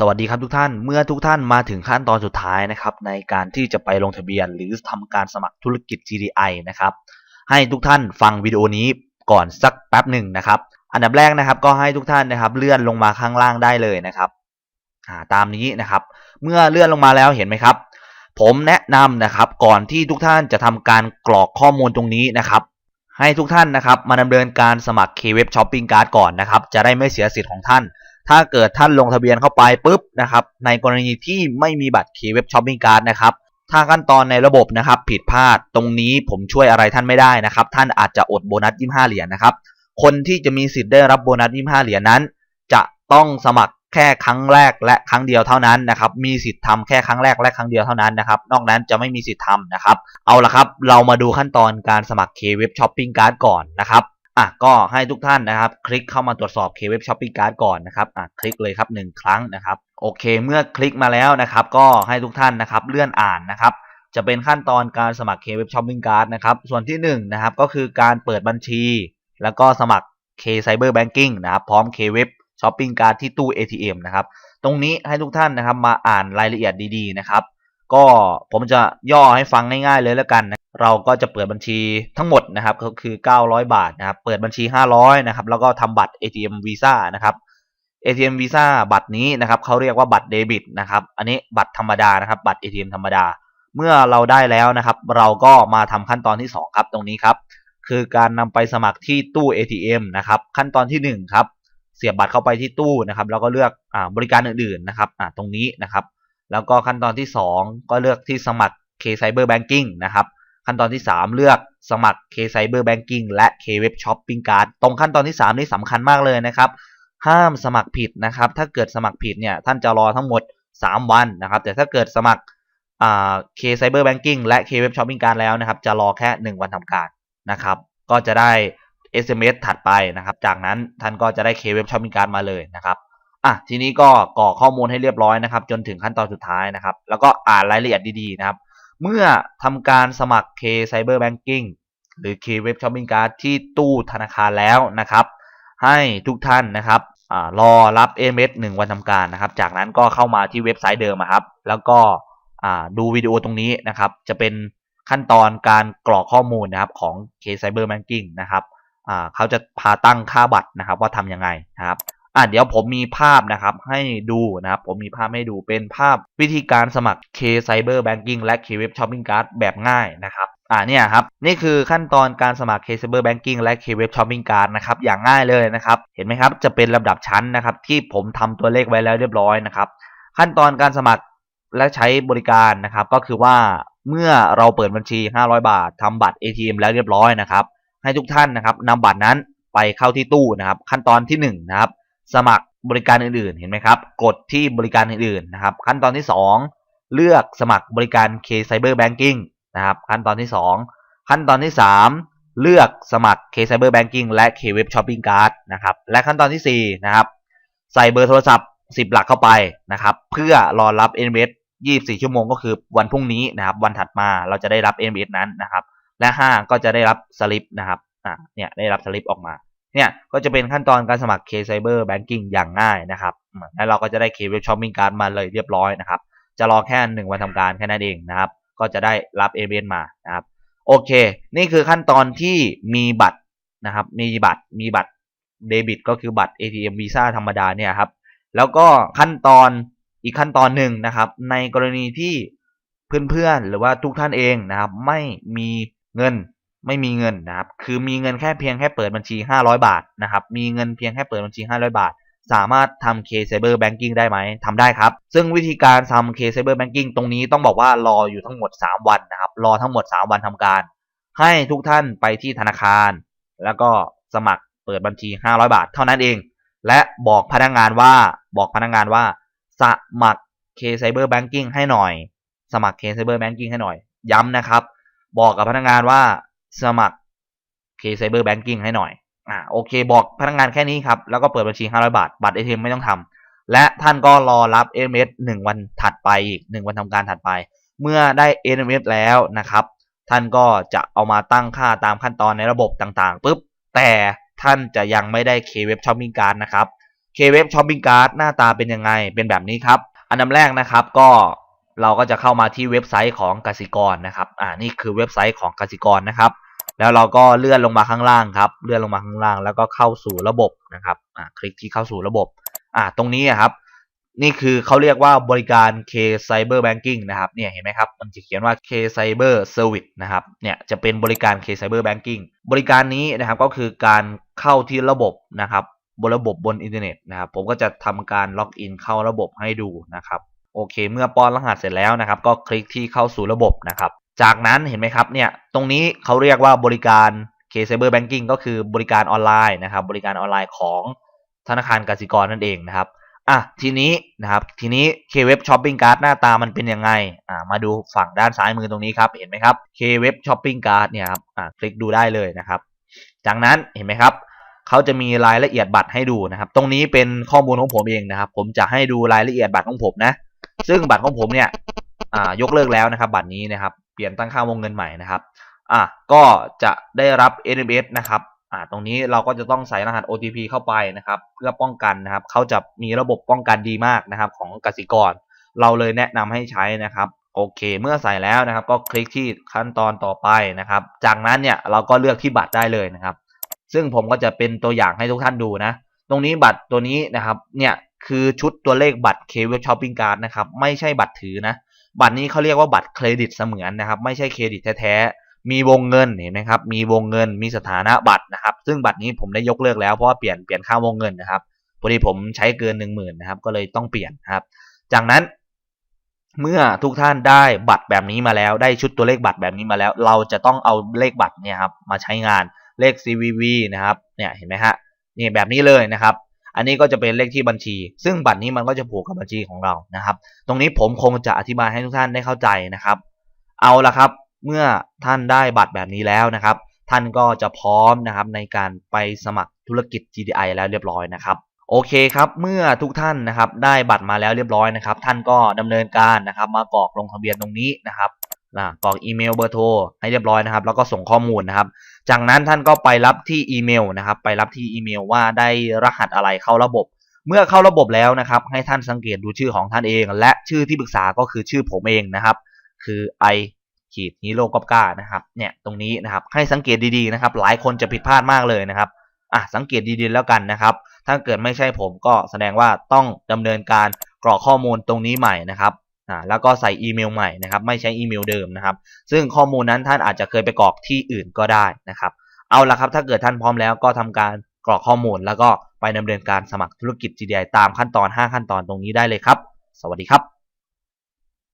สวัสดีครับทุกท่าน เมื่อทุกท่านมาถึงขั้นตอนสุดท้ายนะครับในการที่จะไปลงทะเบียน หรือทำการสมัครธุรกิจ GDI นะครับ ให้ทุกท่านฟังวิดีโอนี้ก่อนสักแป๊บหนึ่งนะครับ อันดับแรกนะครับก็ให้ทุกท่านนะครับเลื่อนลงมาข้างล่างได้เลยนะครับาตามนี้นะครับ เมื่อเลื่อนลงมาแล้วเห็นไหมครับ ผมแนะนำนะครับก่อนที่ทุกท่านจะทำการกรอกข้อมูลตรงนี้นะครับ ให้ทุกท่านนะครับมาดำเนินการสมัคร K-Web Shopping Card ก่อนนะครับ จะได้ไม่เสียสิทธิ์ของท่าน ถ้าเกิดท่านลงทะเบียนเข้าไปปุ๊บนะครับ ในกรณีที่ไม่มีบัตร K-Web Shopping Card นะครับ ถ้าขั้นตอนในระบบนะครับ ผิดพลาดตรงนี้ผมช่วยอะไรท่านไม่ได้นะครับ ท่านอาจจะอดโบนัส25เหรียญนะครับ คนที่จะมีสิทธิ์ได้รับโบนัส25เหรียญนั้น จะต้องสมัครแค่ครั้งแรกและครั้งเดียวเท่านั้นนะครับ มีสิทธิ์ทำแค่ครั้งแรกและครั้งเดียวเท่านั้นนะครับ นอกนั้นจะไม่มีสิทธิ์ทำนะครับ เอาละครับ เรามาดูขั้นตอนการสมัคร K-Web Shopping Card ก่อนนะครับ อะก็ให้ทุกท่านนะครับ คลิกเข้ามาตรวจสอบ K-Web Shopping Card ก่อนนะครับอะคลิกเลยครับ 1 ครั้งนะครับ โอเค เมื่อคลิกมาแล้วนะครับ ก็ให้ทุกท่านนะครับเลื่อนอ่านนะครับ จะเป็นขั้นตอนการสมัคร K-Web Shopping Card นะครับ ส่วนที่1นะครับก็คือการเปิดบัญชี แล้วก็สมัคร K Cyber Banking นะครับ พร้อม K-Web Shopping Card ที่ตู้ ATM นะครับ ตรงนี้ให้ทุกท่านนะครับมาอ่านรายละเอียดดีๆนะครับ ก็ผมจะย่อให้ฟังง่ายๆเลยแล้วกันนะเราก็จะเปิดบัญชีทั้งหมดนะครับก็คือ 900 บาทนะครับเปิดบัญชี 500นะครับแล้วก็ทำบัตร ATM Visa นะครับ ATM Visa บัตรนี้นะครับเขาเรียกว่าบัตรเดบิตนะครับอันนี้บัตรธรรมดานะครับบัตร ATM ธรรมดา เมื่อเราได้แล้วนะครับ เราก็มาทำขั้นตอนที่ 2 ครับตรงนี้ครับ คือการนำไปสมัครที่ตู้ ATM นะครับขั้นตอนที่ 1 ครับ เสียบบัตรเข้าไปที่ตู้นะครับแล้วก็เลือกอาบริการอื่นๆนะครับอ่าตรงนี้นะครับ แล้วก็ขั้นตอนที่ 2 ก็เลือกที่สมัคร K Cyber Banking นะครับ ขั้นตอนที่ 3 เลือกสมัคร K Cyber Banking และ K Web Shopping Card ตรงขั้นตอนที่ 3 นี่สำคัญมากเลยนะครับ ห้ามสมัครผิดนะครับ ถ้าเกิดสมัครผิดเนี่ยท่านจะรอทั้งหมด 3 วันนะครับ แต่ถ้าเกิดสมัครอ่า K Cyber Banking และ K Web Shopping Card แล้วนะครับ จะรอแค่ 1 วันทำการนะครับ ก็จะได้ SMS ถัดไปนะครับ จากนั้นท่านก็จะได้ K Web Shopping Card มาเลยนะครับ อะทีนี้ก็กรอกข้อมูลให้เรียบร้อยนะครับ จนถึงขั้นตอนสุดท้ายนะครับ แล้วก็อ่านรายละเอียดดีๆนะครับ เมื่อทำการสมัคร K Cyber Banking หรือ K Web Shopping Card ที่ตู้ธนาคารแล้วนะครับ ให้ทุกท่านนะครับอรอรับ SMS 1 วันทำการนะครับ จากนั้นก็เข้ามาที่เว็บไซต์เดิมครับ แล้วก็ดูวิดีโอตรงนี้นะครับ จะเป็นขั้นตอนการกรอกข้อมูลนะครับของ K Cyber Banking นะครับเขาจะพาตั้งค่าบัตรนะครับว่าทำยังไงนะครับ อะเดี๋ยวผมมีภาพนะครับให้ดูนะครับผมมีภาพให้ดูเป็นภาพวิธีการสมัคร K Cyber Banking และ K Web Shopping Card แบบง่ายนะครับอ่าเนี่ยครับนี่คือขั้นตอนการสมัคร K Cyber Banking และ K Web Shopping Card นะครับอย่างง่ายเลยนะครับเห็นไหมครับจะเป็นลำดับชั้นนะครับที่ผมทำตัวเลขไว้แล้วเรียบร้อยนะครับขั้นตอนการสมัครและใช้บริการนะครับก็คือว่าเมื่อเราเปิดบัญชี 500 บาททำบัตร ATM แล้วเรียบร้อยนะครับให้ทุกท่านนะครับนำบัตรนั้นไปเข้าที่ตู้นะครับขั้นตอนที่1นะครับ สมัครบริการอื่นๆ เห็นไหมครับ กดที่บริการอื่นๆ นะครับ ขั้นตอนที่ 2 เลือกสมัครบริการ K Cyber Banking นะครับขั้นตอนที่ 2 ขั้นตอนที่ 3 เลือกสมัคร K Cyber Banking และ K Web Shopping Card นะครับ และขั้นตอนที่4นะครับใส่เบอร์โทรศัพท์ 10 หลักเข้าไปนะครับ เพื่อรอรับ SMS 24 ชั่วโมงก็คือวันพรุ่งนี้นะครับ วันถัดมาเราจะได้รับ SMS นั้นนะครับ และ 5 ก็จะได้รับสลิปนะครับอ่าเนี่ยได้รับสลิปออกมา เนี่ยก็จะเป็นขั้นตอนการสมัคร K Cyber Banking อย่างง่ายนะครับแล้วเราก็จะได้ K Web Shopping Card มาเลยเรียบร้อยนะครับ จะรอแค่หนึ่งวันทำการแค่นั้นเองนะครับ ก็จะได้รับ a อ n มานะครับ โอเค นี่คือขั้นตอนที่มีบัตรนะครับ มีบัตร มีบัตรเดบิตก็คือบัตร ATM Visa ธรรมดาเนี่ยครับ แล้วก็ขั้นตอนอีกขั้นตอนหนึ่งนะครับ ในกรณีที่เพื่อนๆหรือว่าทุกท่านเองนะครับ ไม่มีเงิน ไม่มีเงินนะครับ คือมีเงินแค่เพียงแค่เปิดบัญชี 500 บาทนะครับ มีเงินเพียงแค่เปิดบัญชี 500 บาท สามารถทำ K Cyber Banking ได้ไหมทำได้ครับ ซึ่งวิธีการทำ K Cyber Banking ตรงนี้ต้องบอกว่ารออยู่ทั้งหมด 3 วันนะครับ รอทั้งหมด 3 วันทำการ ให้ทุกท่านไปที่ธนาคาร แล้วก็สมัครเปิดบัญชี 500 บาท เท่านั้นเอง และบอกพนักงานว่า บอกพนักงานว่า สมัคร K Cyber Banking ให้หน่อย สมัคร K Cyber Banking ให้หน่อย ย้ำนะครับ บอกกับพนักงานว่า สมัคร K Cyber Banking ให้หน่อยอ่าโอเคบอกพนักงานแค่นี้ครับ แล้วก็เปิดบัญชี 500 บาท บัตร ATM ไม่ต้องทำและท่านก็รอรับ SMS 1 วันถัดไปอีก 1 วันทำการถัดไป เมื่อได้ SMS แล้วนะครับ ท่านก็จะเอามาตั้งค่าตามขั้นตอนในระบบต่างๆปุ๊บแต่ท่านจะยังไม่ได้ K Web Shopping Card นะครับ K-Web Shopping Cart หน้าตาเป็นยังไงเป็นแบบนี้ครับ อันดับแรกนะครับก็ เราก็จะเข้ามาที่เว็บไซต์ของกสิกรนะครับ อ่า นี่คือเว็บไซต์ของกสิกรนะครับ แล้วเราก็เลื่อนลงมาข้างล่างครับ เลื่อนลงมาข้างล่าง แล้วก็เข้าสู่ระบบนะครับ อ่า คลิกที่เข้าสู่ระบบ อ่า ตรงนี้ครับ นี่คือเขาเรียกว่าบริการ K Cyber Banking นะครับ เนี่ย เห็นไหมครับ มันจะเขียนว่า K Cyber Service นะครับ เนี่ย จะเป็นบริการ K Cyber Banking บริการนี้นะครับ ก็คือการเข้าที่ระบบนะครับ บนระบบบนอินเทอร์เน็ตนะครับ ผมก็จะทำการล็อกอินเข้าระบบให้ดูนะครับ โอเค เมื่อป้อนรหัสเสร็จแล้วนะครับ ก็คลิกที่เข้าสู่ระบบนะครับ จากนั้นเห็นไหมครับเนี่ยตรงนี้เขาเรียกว่าบริการ K Cyber Banking ก็คือบริการออนไลน์นะครับ บริการออนไลน์ของธนาคารกสิกรนั่นเองนะครับอะทีนี้นะครับทีนี้ K-Web Shopping Cart หน้าตามันเป็นยังไงอ่ามาดูฝั่งด้านซ้ายมือตรงนี้ครับเห็นไหมครับ K-Web Shopping Cart เนี่ยครับอ่าคลิกดูได้เลยนะครับ จากนั้นเห็นไหมครับเขาจะมีรายละเอียดบัตรให้ดูนะครับ ตรงนี้เป็นข้อมูลของผมเองนะครับ ผมจะให้ดูรายละเอียดบัตรของผมนะ ซึ่งบัตรของผมเนี่ยยกเลิกแล้วนะครับ บัตรนี้นะครับ เปลี่ยนตั้งค่าวงเงินใหม่นะครับอะก็จะได้รับ SMS นะครับอ่าตรงนี้เราก็จะต้องใส่รหัส OTP เข้าไปนะครับ เพื่อป้องกันนะครับ เขาจะมีระบบป้องกันดีมากนะครับ ของกสิกร เราเลยแนะนำให้ใช้นะครับโอเค เมื่อใส่แล้วนะครับ ก็คลิกที่ขั้นตอนต่อไปนะครับ จากนั้นเนี่ยเราก็เลือกที่บัตรได้เลยนะครับ ซึ่งผมก็จะเป็นตัวอย่างให้ทุกท่านดูนะ ตรงนี้บัตรตัวนี้นะครับ เนี่ย คือชุดตัวเลขบัตร K-Web Shopping Card นะครับไม่ใช่บัตรถือนะ บัตรนี้เขาเรียกว่าบัตรเครดิตเสมือนนะครับ ไม่ใช่เครดิตแท้ๆมีวงเงินเห็นไหมครับ มีวงเงินมีสถานะบัตรนะครับ ซึ่งบัตรนี้ผมได้ยกเลิกแล้วเพราะว่าเปลี่ยนเปลี่ยนค่าวงเงินนะครับพอดีผมใช้เกินหนึ่งหมื่นนะครับ ก็เลยต้องเปลี่ยนครับ จากนั้นเมื่อทุกท่านได้บัตรแบบนี้มาแล้ว ได้ชุดตัวเลขบัตรแบบนี้มาแล้ว เราจะต้องเอาเลขบัตรเนี่ยครับมาใช้งานเลข CVV นะครับเนี่ยเห็นไหมฮะนี่แบบนี้เลยนะครับ อันนี้ก็จะเป็นเลขที่บัญชี ซึ่งบัตรนี้มันก็จะผูกกับบัญชีของเรานะครับ ตรงนี้ผมคงจะอธิบายให้ทุกท่านได้เข้าใจนะครับ เอาละครับ เมื่อท่านได้บัตรแบบนี้แล้วนะครับ ท่านก็จะพร้อมนะครับในการไปสมัครธุรกิจ GDI แล้วเรียบร้อยนะครับโอเคครับเมื่อทุกท่านนะครับได้บัตรมาแล้วเรียบร้อยนะครับ ท่านก็ดำเนินการนะครับมากรอกลงทะเบียนตรงนี้นะครับนะกรอกอีเมลเบอร์โทรให้เรียบร้อยนะครับ แล้วก็ส่งข้อมูลนะครับ จากนั้นท่านก็ไปรับที่อีเมลนะครับ ไปรับที่อีเมลว่าได้รหัสอะไรเข้าระบบ เมื่อเข้าระบบแล้วนะครับ ให้ท่านสังเกตดูชื่อของท่านเอง และชื่อที่ปรึกษาก็คือชื่อผมเองนะครับ คือไอขีดฮีโร่กอบก้านะครับเนี่ยตรงนี้นะครับให้สังเกตดีๆนะครับ หลายคนจะผิดพลาดมากเลยนะครับอะสังเกตดีๆแล้วกันนะครับ ถ้าเกิดไม่ใช่ผมก็แสดงว่าต้องดำเนินการกรอกข้อมูลตรงนี้ใหม่นะครับ อ่าแล้วก็ใส่อีเมลใหม่นะครับ ไม่ใช้อีเมลเดิมนะครับ ซึ่งข้อมูลนั้นท่านอาจจะเคยไปกรอกที่อื่นก็ได้นะครับ เอาละครับ ถ้าเกิดท่านพร้อมแล้วก็ทำการกรอกข้อมูล แล้วก็ไปดำเนินการสมัครธุรกิจ GDI ตามขั้นตอน 5 ขั้นตอนตรงนี้ได้เลยครับ สวัสดีครับ